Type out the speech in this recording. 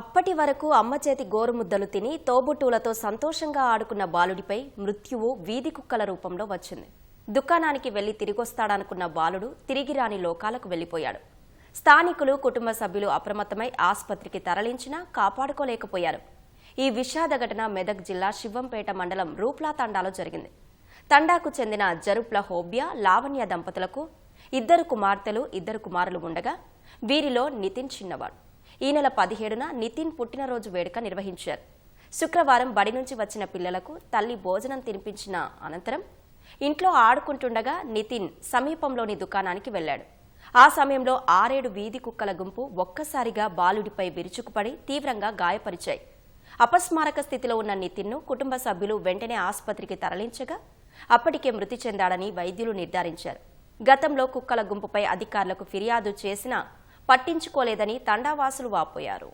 అప్పటి వరకు అమ్మ చేతి గోరుముద్దలు తిని తోబుట్టువులతో సంతోషంగా ఆడుకున్న బాలుడిపై మృత్యువు వీధి కుక్కల రూపంలో వచ్చింది. దుకాణానికి వెళ్ళి తిరిగొస్తాడనుకున్న బాలుడు తిరిగి రాని లోకాలకు వెళ్ళిపోయాడు స్థానికులు కుటుంబ సభ్యులు అప్రమత్తమై ఆసుపత్రికి తరలించినా కాపాడుకోలేకపోయారు. ఈ విషాద ఘటన మెదక్ జిల్లా శివంపేట మండలం రూప్లా తండాలో జరిగింది. తండాకు చెందిన జరుప్ల హోబ్యా లావణ్య దంపతులకు ఇద్దరు కుమార్తెలు ఇద్దరు కుమారులు ఉండగా వీరిలో నితిన్ చిన్నవాడు. ఈ నెల పదిహేడున నితిన్ పుట్టినరోజు వేడుక నిర్వహించారు. శుక్రవారం బడి నుంచి వచ్చిన పిల్లలకు తల్లి భోజనం తినిపించిన అనంతరం ఇంట్లో ఆడుకుంటుండగా నితిన్ సమీపంలోని దుకాణానికి వెళ్ళాడు ఆ సమయంలో ఆరేడు వీధి కుక్కల గుంపు ఒక్కసారిగా బాలుడిపై విరుచుకుపడి తీవ్రంగా గాయపరిచాయి. అపస్మారక స్థితిలో ఉన్న నితిన్ను కుటుంబ సభ్యులు వెంటనే ఆసుపత్రికి తరలించగా అప్పటికే మృతి చెందాడని వైద్యులు నిర్ధారించారు. గతంలో కుక్కల గుంపుపై అధికారులకు ఫిర్యాదు చేసినా పట్టించుకోలేదని తండావాసులు వాపోయారు.